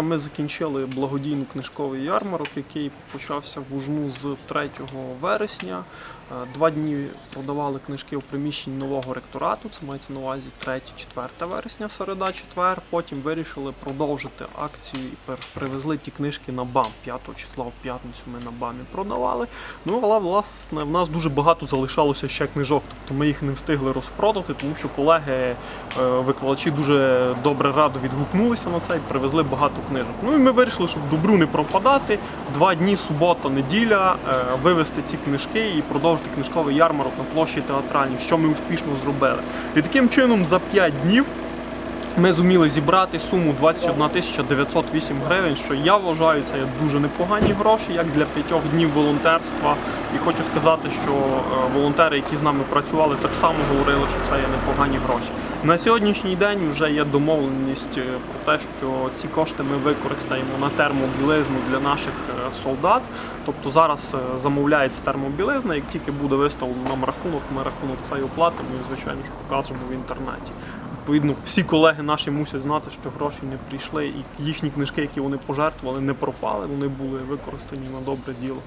Ми закінчили благодійний книжковий ярмарок, який почався в Ужну з 3 вересня. Е, Два дні продавали книжки у приміщенні нового ректорату. Це мається на увазі 3-4 вересня, середа, четвер. Потім вирішили продовжити акцію і привезли ті книжки на БАМ. 5 числа в п'ятницю ми на БАМі продавали. Ну але власне в нас дуже багато залишалося ще книжок, тобто ми їх не встигли розпродати, тому що колеги, е, дуже добре радо відгукнулися на це і привезли багато книжок. Ну і ми вирішили, щоб добру не пропадати. Два дні, субота, неділя, е, вивезти ці книжки і продовжити книжковий ярмарок на площі театральній, що ми успішно зробили. І таким чином за п'ять днів. Ми зуміли зібрати суму 21 тисяча 908 гривень, що я вважаю, це є дуже непогані гроші, як для п'ятьох днів волонтерства. І хочу сказати, що е, волонтери, які з нами працювали, так само говорили, що це є непогані гроші. На сьогоднішній день вже є домовленість е, про те, що ці кошти ми використаємо на термобілизну для наших е, солдат. Тобто зараз замовляється термобілизна, як тільки буде виставлено нам рахунок, ми рахунок цей оплатимо і, звичайно ж, покажемо в інтернеті. Відповідно, всі колеги наші мусять знати, що гроші не прийшли, і їхні книжки, які вони пожертвували, не пропали. Вони були використані на добре діло.